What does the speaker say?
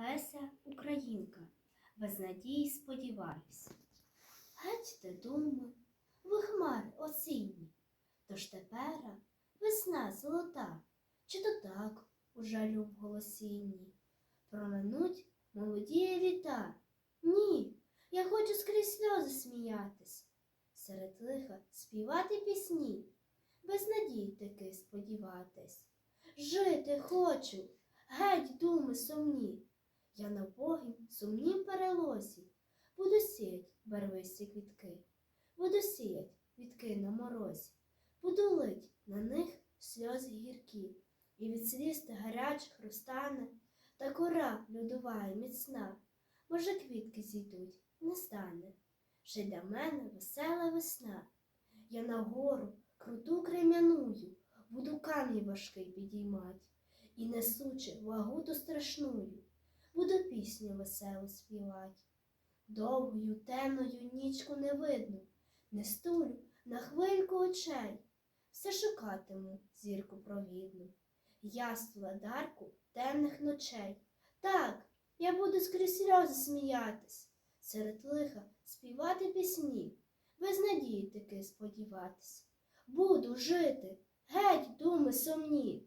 Леся Українка, без надії сподіваюсь. Геть те думи, ви хмари осінні, тож тепера весна золота, чи то так у жалю в голосінні. Проминуть молоді літа. Ні, я хочу скрізь сльози сміятись, серед лиха співати пісні, без надій таки сподіватись. Жити хочу, геть думи сумні. Я на богім сумнім перелозі. Буду сіять барвисті квітки, буду сіять квітки на морозі, буду лить на них сльози гіркі, і від сліз та гарячих розтане, та кора льодова й міцна, може, квітки зійдуть, не стане. Ще для мене весела весна. Я на гору круту крем'яную, буду камінь важкий підіймать, і несучи вагу ту страшную, буду пісню веселу співать. Довгою темною нічку не видно, не стулю на хвильку очей, все шукатиму зірку провідну, ясну ладарку темних ночей. Так, я буду скрізь сльози сміятись, серед лиха співати пісні, без надії таки сподіватись. Буду жити, геть думи сумні.